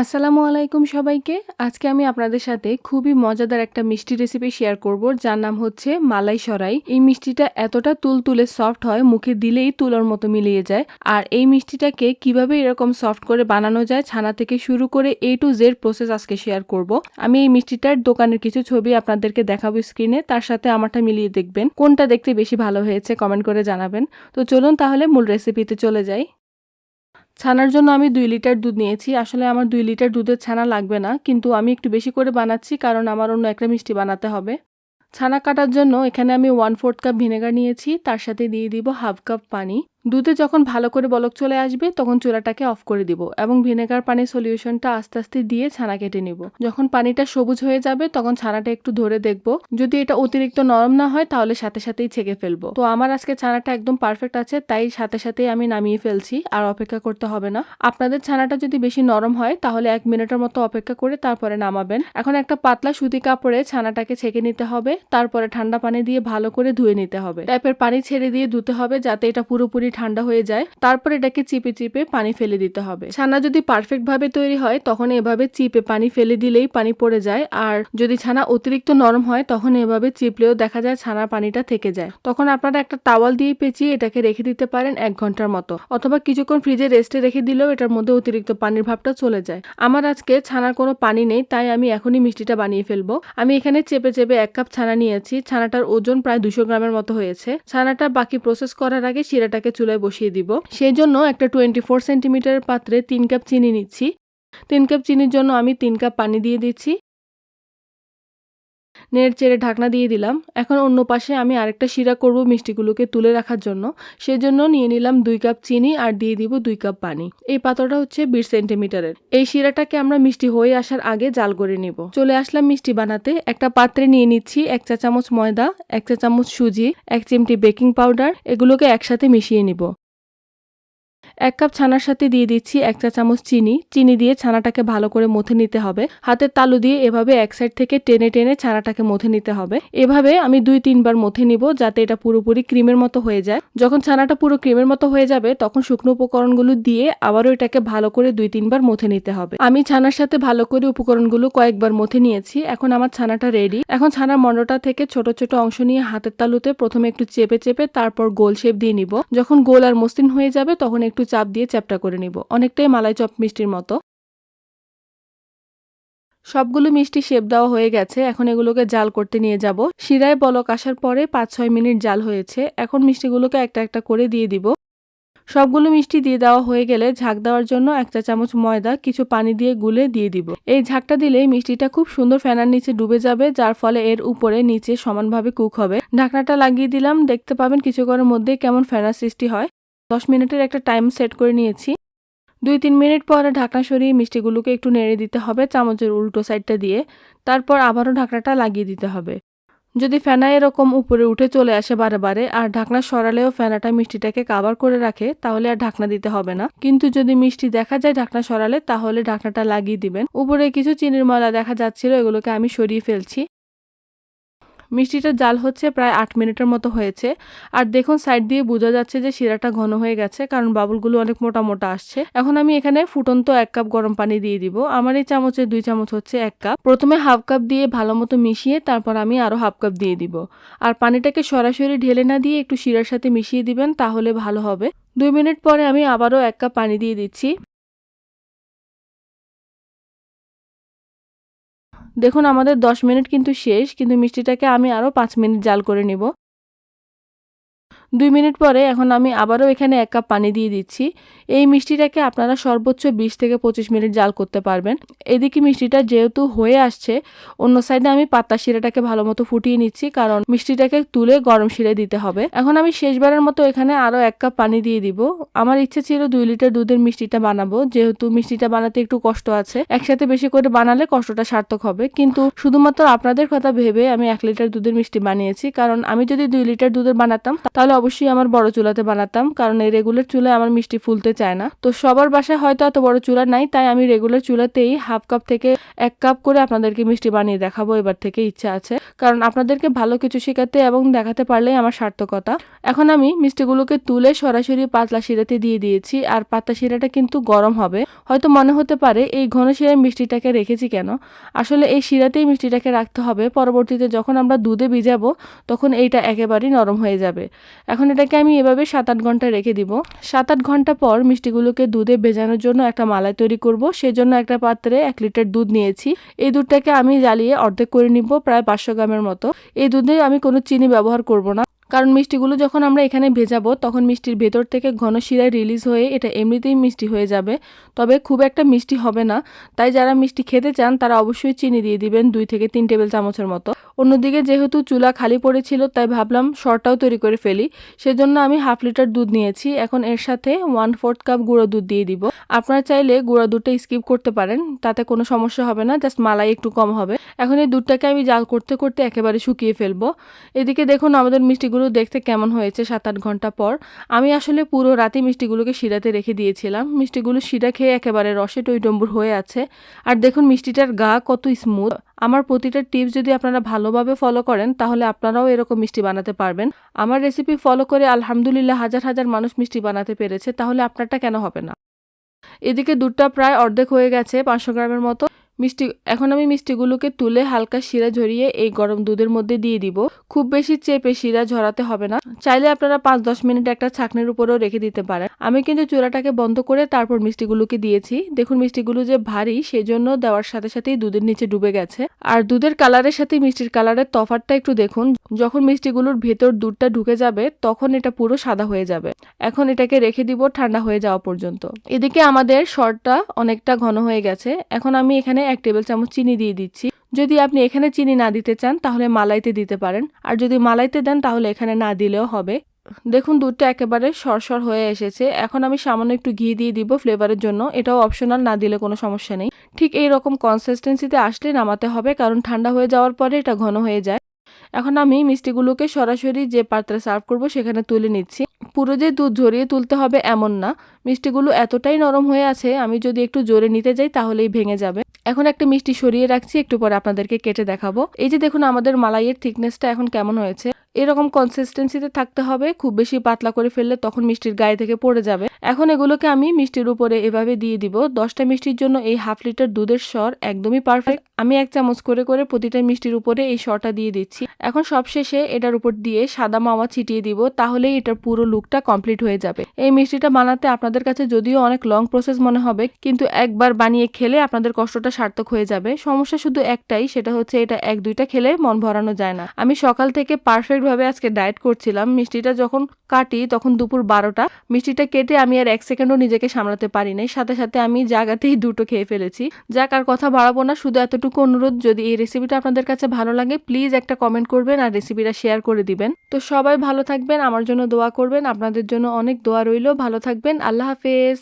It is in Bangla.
আসসালামু আলাইকুম সবাইকে। আজকে আমি আপনাদের সাথে খুবই মজাদার একটা মিষ্টি রেসিপি শেয়ার করব, যার নাম হচ্ছে মালাই সরাই। এই মিষ্টিটা এতটা তুলতুলে সফট হয়, মুখে দিলেই তুলোর মতো মিলিয়ে যায়। আর এই মিষ্টিটাকে কীভাবে এরকম সফট করে বানানো যায়, ছানা থেকে শুরু করে এ টু জেড প্রসেস আজকে শেয়ার করব। আমি এই মিষ্টিটার দোকানের কিছু ছবি আপনাদেরকে দেখাবো স্ক্রিনে তার সাথে আমারটা মিলিয়ে দেখবেন। কোনটা দেখতে বেশি ভালো হয়েছে কমেন্ট করে জানাবেন। তো চলুন তাহলে মূল রেসিপিতে চলে যাই। ছানার জন্য আমি দুই লিটার দুধ নিয়েছি। আসলে আমার দুই লিটার দুধের ছানা লাগবে না, কিন্তু আমি একটু বেশি করে বানাচ্ছি কারণ আমার অন্য একটা মিষ্টি বানাতে হবে। ছানা কাটার জন্য এখানে আমি ওয়ান ফোর্থ কাপ ভিনেগার নিয়েছি, তার সাথে দিয়ে দিব হাফ কাপ পানি। দুধে যখন ভালো করে বলক চলে আসবে, তখন চুলাটাকে অফ করে দিব এবং ভিনেগার পানির সলিউশনটা আস্তে আস্তে দিয়ে ছানা কেটে নিব। যখন পানিটা সবুজ হয়ে যাবে, তখন ছানাটা একটু ধরে দেখব। যদি এটা অতিরিক্ত নরম না হয়, তাহলে সাথে সাথেই ছেঁকে ফেলব। তো আমার আজকে ছানাটা একদম পারফেক্ট আছে, তাই সাথে সাথেই আমি নামিয়ে ফেলছি, আর অপেক্ষা করতে হবে না। আপনাদের ছানাটা যদি বেশি নরম হয়, তাহলে এক মিনিটের মতো অপেক্ষা করে তারপরে নামাবেন। এখন একটা পাতলা সুতি কাপড়ে ছানাটাকে ছেঁকে নিতে হবে, তারপরে ঠান্ডা পানি দিয়ে ভালো করে ধুয়ে নিতে হবে। টাইপের পানি ছেড়ে দিয়ে ধুতে হবে, যাতে এটা পুরোপুরি ঠান্ডা হয়ে যায়, তারপর এটাকে চিপে চিপে পানি ফেলে দিতে হবে। ছানা যদি পারফেক্ট ভাবে তৈরি হয়, তখন এভাবে চিপে পানি ফেলে দিলেই পানি পড়ে যায়, আর যদি ছানা অতিরিক্ত নরম হয়, তখন এভাবে চিপলেও দেখা যায় ছানার পানিটা থেকে যায়। তখন আপনারা একটা টাওয়াল দিয়ে পেঁচিয়ে এটাকে রেখে দিতে পারেন এক ঘণ্টার মতো, অথবা কিছুক্ষণ ফ্রিজে রেস্টে রেখে দিলেও এটার মধ্যে অতিরিক্ত পানির ভাবটা চলে যায়। আমার আজকে ছানার কোনো পানি নেই, তাই আমি এখনই মিষ্টিটা বানিয়ে ফেলব। আমি এখানে চেপে চেপে এক কাপ ছানা নিয়েছি। ছানাটার ওজন প্রায় দুশো গ্রামের মতো হয়েছে। ছানাটা বাকি প্রসেস করার আগে শিরাটাকে চুলায় বসিয়ে দিব। সেই জন্য একটা টোয়েন্টি ফোর সেন্টিমিটারের পাত্রে তিন কাপ চিনি নিচ্ছি। তিন কাপ চিনির জন্য আমি তিন কাপ পানি দিয়ে দিচ্ছি। নেড় চেড়ে ঢাকনা দিয়ে দিলাম। এখন অন্য পাশে আমি আরেকটা শিরা করব মিষ্টিগুলোকে তুলে রাখার জন্য। সেজন্য নিয়ে নিলাম দুই কাপ চিনি আর দিয়ে দিব দুই কাপ পানি। এই পাত্রটা হচ্ছে বিশ সেন্টিমিটারের। এই শিরাটাকে আমরা মিষ্টি হয়ে আসার আগে জাল করে নিব। চলে আসলাম মিষ্টি বানাতে। একটা পাত্রে নিয়ে নিচ্ছি এক চা চামচ ময়দা, এক চা চামচ সুজি, এক চিমটি বেকিং পাউডার। এগুলোকে একসাথে মিশিয়ে নিব। এক কাপ ছানার সাথে দিয়ে দিচ্ছি এক চা চামচ চিনি। চিনি দিয়ে ছানাটাকে ভালো করে মথে নিতে হবে। হাতের তালু দিয়ে এভাবে এক সাইড থেকে টেনে টেনে ছানাটাকে মথে নিতে হবে। এভাবে আমি দুই, তিনবার মথে নিব যাতে এটা পুরোপুরি ক্রিমের মতো হয়ে যায়। যখন ছানাটা পুরো ক্রিমের মতো হয়ে যাবে, তখন শুকনো উপকরণগুলো দিয়ে আবারও এটাকে ভালো করে দুই, তিনবার মথে নিতে হবে। আমি ছানার সাথে ভালো করে উপকরণগুলো কয়েকবার মথে নিয়েছি। এখন আমার ছানাটা রেডি এখন ছানার মন্ডটা থেকে ছোট ছোট অংশ নিয়ে হাতের তালুতে প্রথমে একটু চেপে চেপে তারপর গোল শেপ দিয়ে নিব। যখন গোল আর মসৃণ হয়ে যাবে, তখন একটু চাপ দিয়ে চ্যাপটা করে নিব। অনেকটাই মালাই চপ মিষ্টির মতো। সবগুলো মিষ্টি শেপ দেওয়া হয়ে গেছে। এখন এগুলোকে জাল করতে নিয়ে যাব। শিরায় বলক আসার পরে পাঁচ ছয় মিনিট জাল হয়েছে। এখন মিষ্টিগুলোকে একটা একটা করে দিয়ে দিব। সবগুলো মিষ্টি দিয়ে দেওয়া হয়ে গেলে ঝাঁক দেওয়ার জন্য এক চা চামচ ময়দা, কিছু পানি দিয়ে গুলে দিয়ে দিব। এই ঝাঁকটা দিলে মিষ্টিটা খুব সুন্দর ফ্যানার নিচে ডুবে যাবে, যার ফলে এর উপরে নিচে সমানভাবে কুক হবে। ঢাকনাটা লাগিয়ে দিলাম। দেখতে পাবেন কিছুক্ষণের মধ্যে কেমন ফ্যানার সৃষ্টি হয়। দশ মিনিটের একটা টাইম সেট করে নিয়েছি। দুই তিন মিনিট পরে ঢাকনা সরিয়ে মিষ্টিগুলোকে একটু নেড়ে দিতে হবে চামচের উল্টো সাইডটা দিয়ে। তারপর আবারও ঢাকনাটা লাগিয়ে দিতে হবে। যদি ফেনা এরকম উপরে উঠে চলে আসে বারে বারে আর ঢাকনা সরালেও ফেনাটা মিষ্টিটাকে কাবার করে রাখে, তাহলে আর ঢাকনা দিতে হবে না। কিন্তু যদি মিষ্টি দেখা যায় ঢাকনা সরালে, তাহলে ঢাকনাটা লাগিয়ে দিবেন। উপরে কিছু চিনির ময়লা দেখা যাচ্ছিল, এগুলোকে আমি সরিয়ে ফেলছি। মিষ্টিটা জাল হচ্ছে প্রায় আট মিনিটের মতো হয়েছে। আর দেখুন সাইড দিয়ে বোঝা যাচ্ছে যে শিরাটা ঘন হয়ে গেছে, কারণ বাবুলগুলো অনেক মোটা মোটা আসছে। এখন আমি এখানে ফুটন্ত এক কাপ গরম পানি দিয়ে দিব। আমার এই চামচের দুই চামচ হচ্ছে এক কাপ। প্রথমে হাফ কাপ দিয়ে ভালো মতো মিশিয়ে তারপর আমি আরও হাফ কাপ দিয়ে দিব। আর পানিটাকে সরাসরি ঢেলে না দিয়ে একটু শিরার সাথে মিশিয়ে দিবেন, তাহলে ভালো হবে। দুই মিনিট পরে আমি আবারও এক কাপ পানি দিয়ে দিচ্ছি। দেখুন, আমাদের দশ মিনিট কিন্তু শেষ, কিন্তু মিষ্টিটাকে আমি আরও পাঁচ মিনিট জাল করে নিব। দুই মিনিট পরে এখন আমি আবারও এখানে এক কাপ পানি দিয়ে দিচ্ছি। এই মিষ্টিটাকে আপনারা সর্বোচ্চ বিশ থেকে পঁচিশ মিনিট জাল করতে পারবেন। এদিকে মিষ্টিটা যেহেতু হয়ে আসছে, অন্য সাইডে আমি পাতা শিরাটাকে ভালো মতো ফুটিয়ে নিচ্ছি, কারণ মিষ্টিটাকে তুলে গরম শিরে দিতে হবে। এখন আমি শেষবারের মতো এখানে আরও এক কাপ পানি দিয়ে দিব। আমার ইচ্ছে ছিল দুই লিটার দুধের মিষ্টিটা বানাবো, যেহেতু মিষ্টিটা বানাতে একটু কষ্ট আছে। একসাথে বেশি করে বানালে কষ্টটা সার্থক হবে। কিন্তু শুধুমাত্র আপনাদের কথা ভেবে আমি এক লিটার দুধের মিষ্টি বানিয়েছি, কারণ আমি যদি দুই লিটার দুধের বানাতাম, তাহলে অবশ্যই আমার বড় চুলাতে বানাতাম, কারণ এই রেগুলার চুলায় আমার মিষ্টি ফুলতে চায় না। তো সবার বাসায় হয়তো এত বড় চুলা নাই, তাই আমি রেগুলার চুলাতেই হাফ কাপ থেকে এক কাপ করে আপনাদেরকে মিষ্টি বানিয়ে দেখাবো, এবার থেকে ইচ্ছা আছে। কারণ আপনাদেরকে ভালো কিছু শেখাতে এবং দেখাতে পারলেই আমার সার্থকতা। এখন আমি মিষ্টিগুলোকে তুলে সরাসরি পাতলা শিরাতে দিয়ে দিয়েছি, আর পাতলা শিরাটা কিন্তু গরম হবে। হয়তো মনে হতে পারে এই ঘন শিরায় মিষ্টিটাকে রেখেছি কেন? আসলে এই শিরাতেই মিষ্টিটাকে রাখতে হবে, পরবর্তীতে যখন আমরা দুধে ভিজাবো, তখন এইটা একেবারেই নরম হয়ে যাবে। এখন এটাকে আমি এভাবে সাত আট ঘণ্টা রেখে দিব। সাত আট ঘণ্টা পর মিষ্টিগুলোকে দুধে ভেজানোর জন্য একটা মালাই তৈরি করব। সেজন্য একটা পাত্রে এক লিটার দুধ নিয়েছি। এই দুধটাকে আমি জ্বালিয়ে অর্ধেক করে নিব, প্রায় পাঁচশো গ্রামের মতো। এই দুধে আমি কোনো চিনি ব্যবহার করব না। কারণ মিষ্টিগুলো যখন আমরা এখানে ভেজাবো, তখন মিষ্টির ভেতর থেকে ঘন শিরায় রিলিজ হয়ে এটা এমনিতেই মিষ্টি হয়ে যাবে। তবে খুব একটা মিষ্টি হবে না। তাই যারা মিষ্টি খেতে চান, তারা অবশ্যই চিনি দিয়ে দিবেন দুই থেকে তিন টেবিল চামচের মতো। অন্যদিকে যেহেতু চুলা খালি পড়েছিল, তাই ভাবলাম শর্টটাও তৈরি করে ফেলি। সেজন্য আমি হাফ লিটার দুধ নিয়েছি। এখন এর সাথে ওয়ান ফোর্থ কাপ গুঁড়ো দুধ দিয়ে দিব। আপনারা চাইলে গুঁড়ো দুধটা স্কিপ করতে পারেন, তাতে কোনো সমস্যা হবে না জাস্ট মালাই একটু কম হবে। এখন এই দুধটাকে আমি জাল করতে করতে একেবারে শুকিয়ে ফেলব। এদিকে দেখুন আমাদের মিষ্টিগুলো দেখতে কেমন হয়েছে সাত আট ঘণ্টা পর। আমি আসলে পুরো রাতে মিষ্টিগুলোকে শিরাতে রেখে দিয়েছিলাম। মিষ্টিগুলো শিরা খেয়ে একেবারে রসে টইটম্বুর হয়ে আছে। আর দেখুন মিষ্টিটার গা কত স্মুথ আমার প্রতিটা টিপস যদি আপনারা ভালোভাবে ফলো করেন, তাহলে আপনারাও এরকম মিষ্টি বানাতে পারবেন। আমার রেসিপি ফলো করে আলহামদুলিল্লাহ হাজার হাজার মানুষ মিষ্টি বানাতে পেরেছে, তাহলে আপনারটা কেন হবে না? এদিকে দুধটা প্রায় অর্ধেক হয়ে গেছে পাঁচশো গ্রামের মতো। মিষ্টি, এখন আমি মিষ্টিগুলোকে তুলে হালকা শিরা ঝরিয়ে এই গরম দুধের মধ্যে দিয়ে দিব। খুব বেশি চেপে শিরা ঝরাতে হবে না। চাইলে আপনারা পাঁচ দশ মিনিট একটা ছাকনির উপরেও রেখে দিতে পারেন। আমি কিন্তু চূড়াটাকে বন্ধ করে তারপর মিষ্টিগুলোকে দিয়েছি। দেখুন মিষ্টিগুলো যে ভারী, সেজন্য দেওয়ার সাথে সাথেই দুধের নিচে ডুবে গেছে। আর দুধের কালারের সাথে মিষ্টির কালারের তফাতটা একটু দেখুন। যখন মিষ্টিগুলোর ভেতর দুধটা ঢুকে যাবে, তখন এটা পুরো সাদা হয়ে যাবে। এখন এটাকে রেখে দিব ঠান্ডা হয়ে যাওয়া পর্যন্ত। এদিকে আমাদের শর্টটা অনেকটা ঘন হয়ে গেছে। এখন আমি এখানে এক টেবিল চামচ চিনি দিয়ে দিচ্ছি। যদি আপনি এখানে চিনি না দিতে চান, তাহলে মালাইতে দিতে পারেন। আর যদি মালাইতে দেন, তাহলে এখানে না দিলেও হবে। দেখুন, দুধটা একেবারে সরসর হয়ে এসেছে। এখন আমি সামান্য একটু ঘি দিয়ে দিব ফ্লেভারের জন্য। এটাও অপশনাল, না দিলে কোনো সমস্যা নেই। ঠিক এই রকম কনসিস্টেন্সিতে আসলে নামাতে হবে, কারণ ঠান্ডা হয়ে যাওয়ার পরে এটা ঘন হয়ে যায়। এখন আমি মিষ্টিগুলোকে সরাসরি যে পাত্রে সার্ভ করব, সেখানে তুলে নিচ্ছি। পুরো যে দুধ ঝরিয়ে তুলতে হবে এমন না। মিষ্টিগুলো এতটাই নরম হয়ে আছে, আমি যদি একটু জোরে নিতে যাই, তাহলেই ভেঙে যাবে। এখন একটা মিষ্টি সরিয়ে রাখছি, একটু পরে আপনাদেরকে কেটে দেখাবো। এই যে দেখুন, আমাদের মালাইয়ের থিকনেসটা এখন কেমন হয়েছে। এরকম কনসিস্টেন্সিতে থাকতে হবে, খুব বেশি পাতলা করে ফেললে তখন মিষ্টির গায়ে থেকে পড়ে যাবে। এখন এগুলোকে আমি মিষ্টির উপরে এভাবে দিয়ে দিব। দশটা মিষ্টির জন্য এই হাফ লিটার দুধের স্বর একদমই পারফেক্ট আমি এক চামচ করে করে প্রতিটা মিষ্টির উপরে এই স্বরটা দিয়ে দিচ্ছি। এখন সবশেষে এটার উপর দিয়ে সাদা মাওয়া ছিটিয়ে দিব, তাহলেই এটার পুরো লুকটা কমপ্লিট হয়ে যাবে। এই মিষ্টিটা বানাতে আপনাদের কাছে যদিও অনেক লং প্রসেস মনে হবে, কিন্তু একবার বানিয়ে খেলে আপনাদের কষ্টটা সার্থক হয়ে যাবে। সমস্যা শুধু একটাই, সেটা হচ্ছে এটা এক দুইটা খেলে মন ভরানো যায় না। আমি সকাল থেকে পারফেক্ট ভাবে আজকে ডায়েট করছিলাম, মিষ্টিটা যখন কাটি তখন দুপুর বারোটা, মিষ্টিটা কেটে আমি আর এক সেকেন্ডও নিজেকে সামলাতে পারি নাই সাথে সাথে আমি জায়গাতেই দুটো খেয়ে ফেলেছি। যাক, আর কথা বাড়াবো না, শুধু এতটুকু অনুরোধ, যদি এই রেসিপিটা আপনাদের কাছে ভালো লাগে প্লিজ একটা কমেন্ট করবেন আর রেসিপিটা শেয়ার করে দিবেন। তো সবাই ভালো থাকবেন, আমার জন্য দোয়া করবেন, আপনাদের জন্য অনেক দোয়া রইল, ভালো থাকবেন, আল্লাহ হাফেজ।